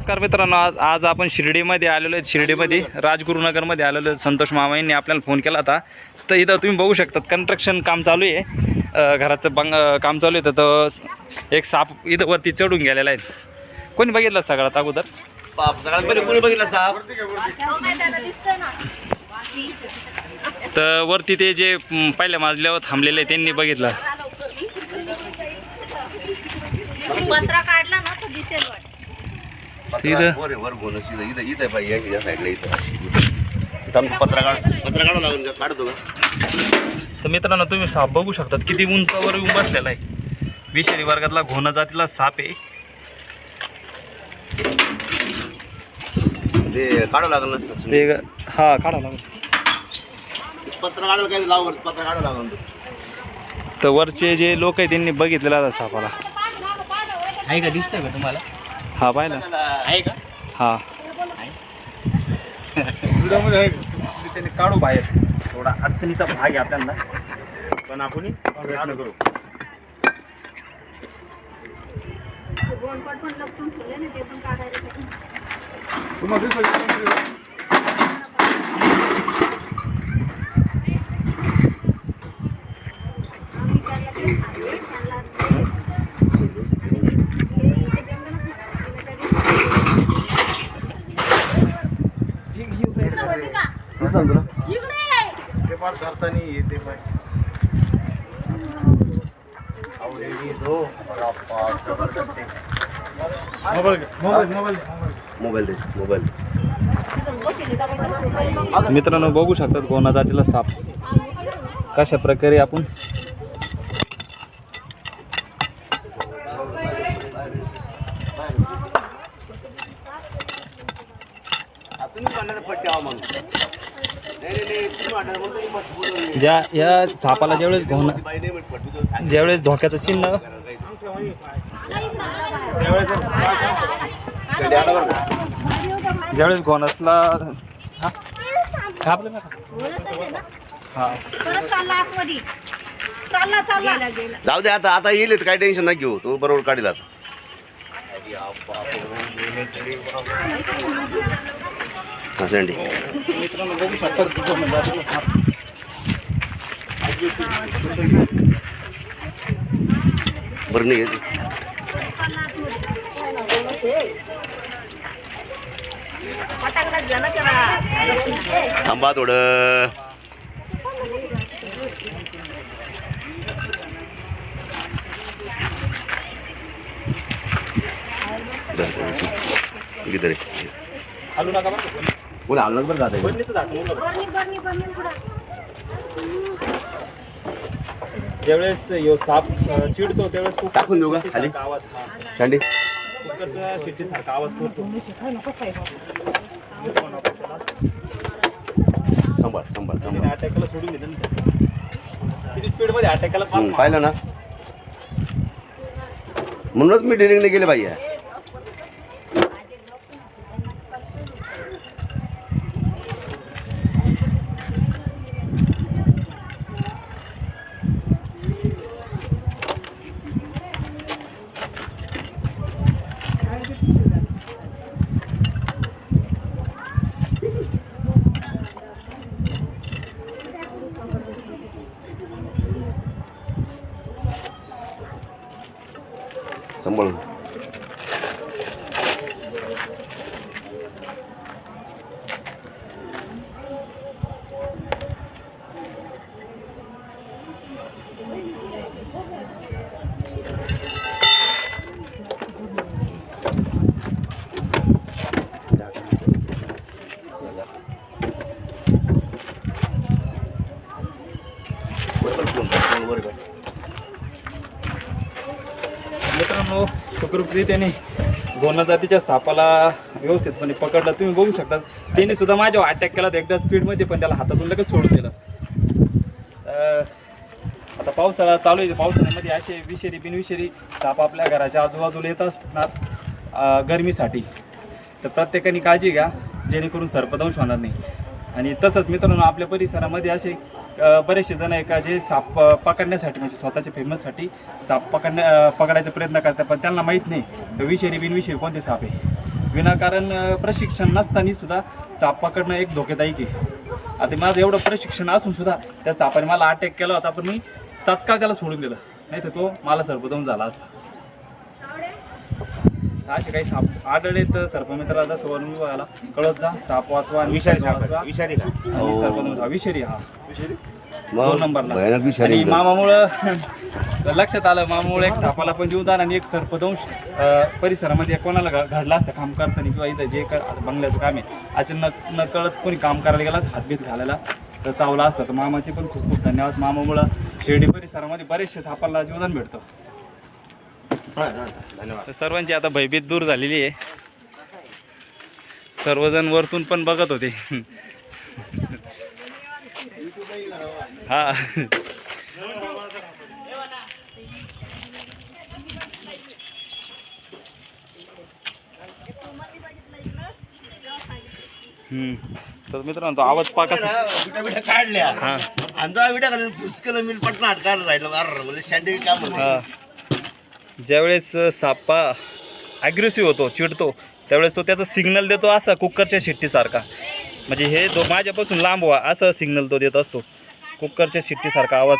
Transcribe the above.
नमस्कार मित्रांनो आज आज आपण शिर्डीमध्ये आलेलो आहेत. शिर्डीमध्ये राजगुरुनगरमध्ये आलेलो आहेत. संतोष मामांनी आपल्याला फोन केला होता. तर इथं तुम्ही बघू शकतात कन्स्ट्रक्शन काम चालू आहे. घराचं बंग काम चालू आहे. तर तो एक साप इथं वरती चढून गेलेला आहे. कोणी बघितलं सगळ्यात अगोदर? बाप सगळ्यात पहिले कोणी बघितला साप? तर वरती ते जे पहिल्या माजल्यावर थांबलेले त्यांनी बघितलं. पत्रा काढला ना तर दिसेल इथं? वर वर सीधं इथं इथं आहे पाहिजे या- साईडला इथं इथं आमचं पत्रा काढ पत्रा काढावं लागून का काढतो का तर मित्रांनो तुम्ही साप बघू शकतात किती उंचावर येऊन बसलेला आहे. विषारी वर्गातला घोणा जातीला साप आहे. ते काढावं लागलं ना ते हा काढा लागेल. पत्रा काढायला काय लावून पत्रा काढावं लागून तर वरचे जे लोक आहे त्यांनी बघितलेला आता सापाला. आहे का? दिसतोय का तुम्हाला? हा पाहिला आहे का? हा. त्याने काढू बाहेर. थोडा अडचणीचा भाग आहे आपल्याला. पण आपण प्रयत्न करू. तुम्हाला दिसलं का? ते फार धरताना येते पाय मोबाईल मोबाईल मोबाईल मोबाईल मित्रांनो बघू शकतात कोणा जातीला साप. कशा प्रकारे आपण तुम्ही पट्टी आवा म्हणून नाही नाही नाही तुम्ही म्हणून तुम्ही पट्टी बोलवली. ज्या या सापाला ज्यावेळेस घोण बाई नाही म्हणत पट्टी बोलवली. ज्यावेळेस धोक्याचं चिन्ह कधी आला बरं का? ज्यावेळेस घोणसला हा घाबरलं हा परत चालला आतमध्ये चालला चालला गेला जाऊ दे आता आता येईल काय टेन्शन नाही घेऊ तू बरोबर काढील आता हा सँडी मित्रांनो बघू शकतात गोना जातीला साप बरं नाही येत थांबा थोडं किती रे हलू नका बरं का. बोला हलणार बरं का आता हे? बरणीचं झाकण उघडं. बरणी बरणी बरणी पुढं ज्यावेळेस ह्यो साप अं, चिडतो त्यावेळेस खूप टाकून देऊ का खाली। सारखा आवाज हा। सँडी कुकरचा शिट्टीसारखा आवाज करतो सांभाळ सांभाळ त्याने सांभाळ अटॅकला सोडून दिलं ना ते. किती स्पीडमध्ये अटॅकला हम्म, पाहिलं ना। म्हणूनच मी डिलिंग नाही गेले पाहिजे বলুন मित्रांनो सुखरूपरीत्याने गोना जातीच्या सापाला व्यवस्थितपणे पकडलं. तुम्ही बघू शकता त्याने सुद्धा माझ्यावर अटॅक केला एकदा स्पीडमध्ये पण त्याला हातातून लगेच सोडून दिलं. आता पावसाळा चालू आहे. पावसाळ्यामध्ये असे विषारी बिनविषारी साप आपल्या घराच्या आजूबाजूला येत असतात गरमीसाठी. तर प्रत्येकाने काळजी घ्या जेणेकरून सर्पदंश होणार नाही. आणि तसंच मित्रांनो आपल्या परिसरामध्ये असे बरेचसे जण आहे का जे साप पकडण्यासाठी म्हणजे स्वतःच्या फेमससाठी साप पकडण्या पकडायचा प्रयत्न करतात पण त्यांना माहीत नाही विषयी विषारी बिनविषारी कोणते साप आहे. विनाकारण प्रशिक्षण नसताना सुद्धा साप पकडणं एक धोकेदायक आहे. आता माझं एवढं प्रशिक्षण असून सुद्धा त्या सापाने मला अटॅक केला होता पण मी तात्काळ त्याला सोडून दिलं. नाही तर तो मला सर्पदम झाला असता. असे काही साप आढळले तर सर्पमित्राला जसं वन विभागाला कळत जा साप वाचवा विषारी विषारी साप वाचवा. आहे. विषारी का? आणि सर्पदम विषारी हा. मग दोन नंबरला. भयानक विषारी आणि एकदम. मामामुळं लक्षात आलं मामामुळे एक सापाला पण जीवदान आणि एक सर्पदंश अं, परिसरामध्ये कोणाला घ- घडला असतं काम करताना किंवा इथं जे बंगल्याचं काम आहे अचानक न कळत कोणी काम करायला गेला हातभीत घालायला तर चावला असतं. तर मामाचे पण खूप खूप धन्यवाद. मामामुळं शिर्डी परिसरामध्ये बरेचसे सापाला जीवदान भेटतं. धन्यवाद सर्वांची आता भयभीत दूर झालेली आहे. सर्वजण वरतून पण बघत होते. हा. हम्म. तर मित्रांनो तो आवाज पाका विटा बिटा काढल्या हा अंजा विटा घालून पुष्कळ मिल पटना अटकायला राहिलं. अरे म्हणजे शँडी काय म्हणलं हा. ज्यावेळेस सापा ॲग्रेसिव्ह होतो चिडतो त्यावेळेस तो त्याचा सिग्नल देतो असा कुकरच्या शिट्टीसारखा. म्हणजे हे जो माझ्यापासून लांब व्हा असं सिग्नल तो देत असतो. कुकरच्या शिट्टीसारखा आवाज.